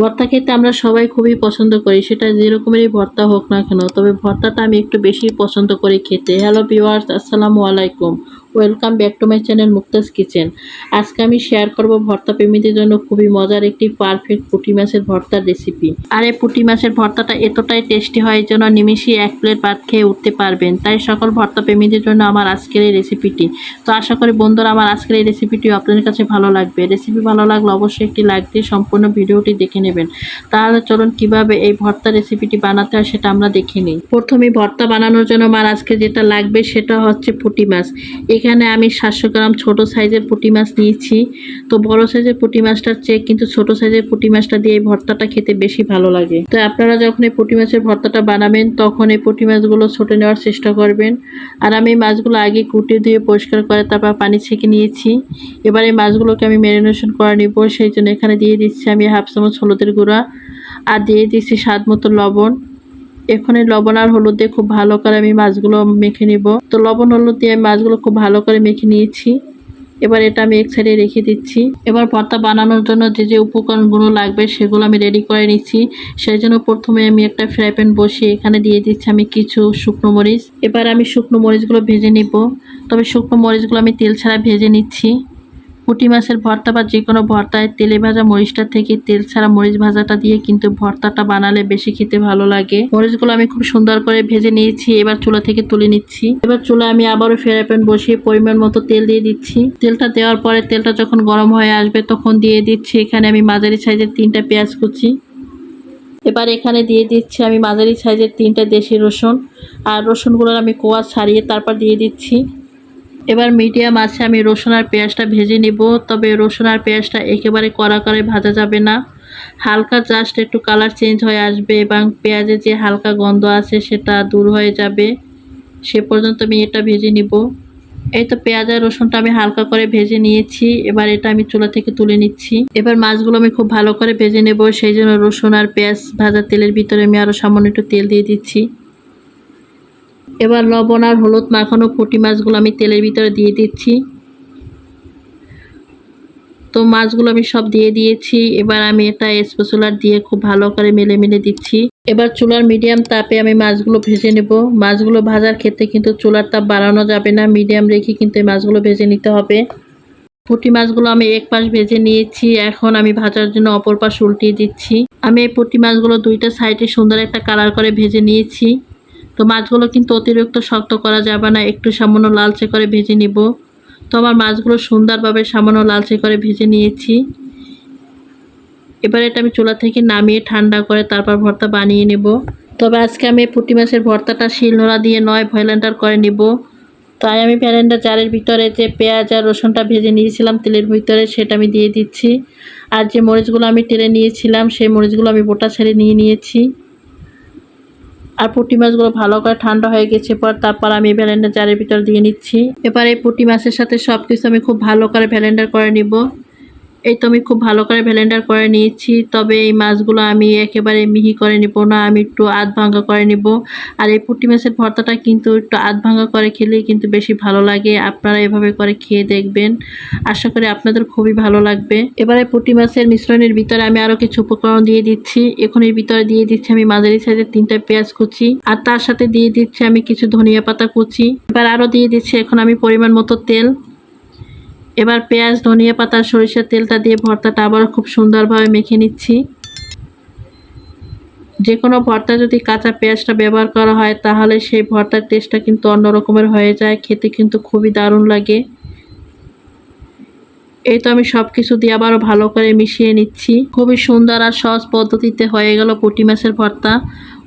ভর্তা খেতে আমরা সবাই খুবই পছন্দ করি, সেটা যেরকমেরই ভর্তা হোক না কেন, তবে ভর্তাটা আমি একটু বেশি পছন্দ করি খেতে। হ্যালো ভিওয়ার্স আসসালামু আলাইকুম। Welcome back to my channel Muktaz kitchen. আজকে আমি শেয়ার করব ভর্তা প্রেমীদের জন্য খুবই মজার একটি পারফেক্ট পুঁটি মাছের ভর্তার রেসিপি আর এই পুঁটি মাছের ভর্তাটা এতটাই টেস্টি হয় যেন নিমিশে এক প্লেট ভাত খেয়ে উঠতে পারবেন। তাই সকল ভর্তা প্রেমীদের জন্য আমার আজকের এই রেসিপিটি তো আশা করি বন্ধুরা, আমার আজকের এই রেসিপিটি আপনাদের কাছে ভালো লাগবে। রেসিপি ভালো লাগলে অবশ্যই একটি লাইক দিয়ে সম্পূর্ণ ভিডিওটি দেখে নেবেন। তাহলে চলুন কীভাবে এই ভর্তা রেসিপিটি বানাতে হয় সেটা আমরা দেখে নিই। প্রথমে ভর্তা বানানোর জন্য আমার আজকে যেটা লাগবে সেটা হচ্ছে পুঁটি মাছ। এখানে আমি সাতশো গ্রাম ছোট সাইজের পুঁটি মাছ নিয়েছি। তো বড় সাইজের পুঁটি মাছটার চেয়ে কিন্তু ছোট সাইজের পুঁটি মাছটা দিয়ে এই ভর্তাটা খেতে বেশি ভালো লাগে। তো আপনারা যখন এই পুঁটি মাছের ভর্তাটা বানাবেন, তখন এই পুঁটি মাছগুলো ছোটে নেওয়ার চেষ্টা করবেন। আর আমি মাছগুলো আগে কুটে দিয়ে পরিষ্কার করে তারপর পানি ছেঁকে নিয়েছি। এবার এই মাছগুলোকে আমি ম্যারিনেশন করে নিব। সেই জন্য এখানে দিয়ে দিচ্ছি আমি হাফ চামচ হলুদের গুঁড়া। আর দিয়ে দিচ্ছি স্বাদ মতো লবণ। এখন লবণ আর হলুদ দিয়ে খুব ভালো করে আমি মাছগুলো মেখে নিব। তো লবণ, হলুদ দিয়ে আমি মাছগুলো খুব ভালো করে মেখে নিয়েছি। এবার এটা আমি এক সাইডে রেখে দিচ্ছি। এবার ভর্তা বানানোর জন্য যে যে উপকরণগুলো লাগবে সেগুলো আমি রেডি করে নিচ্ছি। সেই জন্য প্রথমে আমি একটা ফ্রাই প্যান বসিয়ে এখানে দিয়ে দিচ্ছি আমি কিছু শুকনো মরিচ। এবার আমি শুকনো মরিচগুলো ভেজে নিব। তবে শুকনো মরিচগুলো আমি তেল ছাড়া ভেজে নিচ্ছি। পুঁটি মাছের ভর্তা বা যে কোনো ভর্তায় তেলে ভাজা মরিচটা থেকে তেল ছাড়া মরিচ ভাজাটা দিয়ে কিন্তু ভর্তাটা বানালে বেশি খেতে ভালো লাগে। মরিচগুলো আমি খুব সুন্দর করে ভেজে নিয়েছি, এবার চুলা থেকে তুলে নিচ্ছি। এবার চুলা আমি আবারও ফ্রাই প্যান বসিয়ে পরিমাণ মতো তেল দিয়ে দিচ্ছি। তেলটা দেওয়ার পরে তেলটা যখন গরম হয়ে আসবে তখন দিয়ে দিচ্ছি এখানে আমি মাঝারি সাইজের তিনটা পেঁয়াজ কুচি। এবার এখানে দিয়ে দিচ্ছি আমি মাঝারি সাইজের তিনটা দেশি রসুন। আর রসুনগুলোর আমি কোয়া ছাড়িয়ে তারপর দিয়ে দিচ্ছি। এবার মিডিয়াম আছে, আমি রসুন আর পেঁয়াজটা ভেজে নিব, তবে রসুন আর পেঁয়াজটা একেবারে কড়া করে ভাজা যাবে না। হালকা জাস্ট একটু কালার চেঞ্জ হয়ে আসবে এবং পেঁয়াজের যে হালকা গন্ধ আছে সেটা দূর হয়ে যাবে। সে পর্যন্ত আমি এটা ভেজে নিব। এই তো পেঁয়াজ আর রসুনটা আমি হালকা করে ভেজে নিয়েছি, এবার এটা আমি চুলা থেকে তুলে নিচ্ছি। এবার মাছগুলো আমি খুব ভালো করে ভেজে নেব, সেই জন্য রসুন আর পেঁয়াজ ভাজা তেলের ভিতরে আমি আরও সামান্য একটু তেল দিয়ে দিচ্ছি। এবার লবণ আর হলুদ মাখানো পুঁটি মাছগুলো আমি তেলের ভিতরে দিয়ে দিচ্ছি। তো মাছগুলো আমি সব দিয়ে দিয়েছি। এবার আমি এটা স্পেশালার দিয়ে খুব ভালো করে মেলে মেলে দিচ্ছি। এবার চুলার মিডিয়াম তাপে আমি মাছগুলো ভেজে নেব। মাছগুলো ভাজার ক্ষেত্রে কিন্তু চুলার তাপ বাড়ানো যাবে না। মিডিয়াম রেখে কিন্তু এই মাছগুলো ভেজে নিতে হবে। পুঁটি মাছগুলো আমি এক পাশ ভেজে নিয়েছি। এখন আমি ভাজার জন্য অপর পাশ উল্টিয়ে দিচ্ছি। আমি এই পুঁটি মাছগুলো দুইটা সাইডে সুন্দর একটা কালার করে ভেজে নিয়েছি। তো মাছগুলো কিন্তু অতিরিক্ত শক্ত করা যাবে না, একটু সামান্য লালচে করে ভেজে নিব। তো আমার মাছগুলো সুন্দরভাবে সামান্য লালচে করে ভেজে নিয়েছি। এবার এটা আমি চুলা থেকে নামিয়ে ঠান্ডা করে তারপর ভর্তা বানিয়ে নেব। তবে আজকে আমি পুঁটি মাছের ভর্তাটা শিলনোড়া দিয়ে নয়, ভয়লেন্ডার করে নিব। তাই আমি ভ্যালেন্ডার জারের ভিতরে যে পেঁয়াজ আর রসুনটা ভেজে নিয়েছিলাম তেলের ভিতরে সেটা আমি দিয়ে দিচ্ছি। আর যে মরিচগুলো আমি টেলে নিয়েছিলাম, সেই মরিচগুলো আমি বোটা ছেড়ে নিয়ে নিয়েছি। আর পুঁটি মাছগুলো ভালো করে ঠান্ডা হয়ে গেছে, পর তারপর আমি ভ্যালেন্ডার জারের ভিতর দিয়ে নিচ্ছি। এবার এই পুঁটি মাছের সাথে সব কিছু আমি খুব ভালো করে ভ্যালেন্ডার করে নিব। এই তো আমি খুব ভালো করে ভ্যালেন্ডার করে নিয়েছি, তবে এই মাছগুলো আমি একেবারে মিহি করে নিব না, আমি একটু আধ ভাঙ্গা করে নিব। আর এই পুঁটি মাছের ভর্তাটা কিন্তু একটু আধ ভাঙ্গা করে খেলেই কিন্তু বেশি ভালো লাগে, আপনারা এভাবে করে খেয়ে দেখবেন। আশা করি আপনাদের খুবই ভালো লাগবে। এবারে পুঁটি মাছের মিশ্রণের ভিতরে আমি আরও কিছু উপকরণ দিয়ে দিচ্ছি। এখন এর ভিতরে দিয়ে দিচ্ছি আমি মাঝারি সাইজের তিনটা পেঁয়াজ কুচি, আর তার সাথে দিয়ে দিচ্ছি আমি কিছু ধনিয়া পাতা কুচি। এবার আরও দিয়ে দিচ্ছি এখন আমি পরিমাণ মতো তেল। এবার পেঁয়াজ, ধনিয়া পাতা, সরিষার তেলটা দিয়ে ভর্তাটা আবার খুব সুন্দরভাবে মেখে নিচ্ছি। যে কোনো ভর্তা যদি কাঁচা পেঁয়াজটা ব্যবহার করা হয়, তাহলে সেই ভর্তার টেস্টটা কিন্তু অন্য রকমের হয়ে যায়। খেতে কিন্তু খুবই দারুণ লাগে। এই তো আমি সব কিছু দিয়ে আবারও ভালো করে মিশিয়ে নিচ্ছি। খুবই সুন্দর আর সহজ পদ্ধতিতে হয়ে গেল পুঁটি মাছের ভর্তা।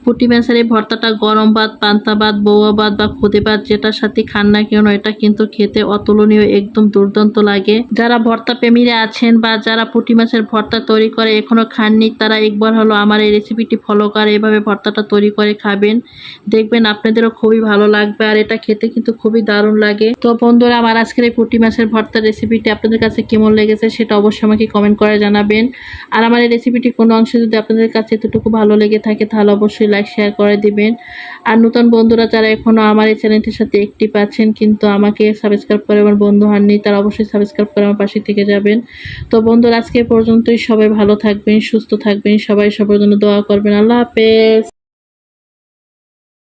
পুঁটি মাছের ভর্তাটা গরম ভাত, পান্তা ভাত বৌয়া ভাত বা খুদে ভাত, যেটার সাথে খান না কেন, এটা কিন্তু খেতে অতুলনীয়, একদম দুর্দান্ত লাগে। যারা ভর্তা প্রেমীরা আছেন বা যারা পুঁটি মাছের ভর্তা তৈরি করে এখনও খাননি, তারা একবার হলো আমার এই রেসিপিটি ফলো করে, এভাবে ভর্তাটা তৈরি করে খাবেন। দেখবেন আপনাদেরও খুবই ভালো লাগবে আর এটা খেতে কিন্তু খুবই দারুণ লাগে। তো বন্ধুরা, আমার আজকের এই পুঁটি মাছের ভর্তার রেসিপিটি আপনাদের কাছে কেমন লেগেছে সেটা অবশ্যই আমাকে কমেন্ট করে জানাবেন। আর আমার এই রেসিপিটি কোনো অংশে যদি আপনাদের কাছে এতটুকু ভালো লেগে থাকে, তাহলে অবশ্যই লাইক শেয়ার করে দিবেন। আর নতুন বন্ধুরা যারা এখনও আমার এই চ্যানেলটির সাথে একটি পাচ্ছেন, কিন্তু আমাকে সাবস্ক্রাইব করে আমার বন্ধু হননি, তারা অবশ্যই সাবস্ক্রাইব করে আমার পাশে থেকে যাবেন। তো বন্ধুরা, আজকে পর্যন্তই। সবাই ভালো থাকবেন, সুস্থ থাকবেন। সবাই সবার জন্য দোয়া করবেন। আল্লাহ হাফেজ।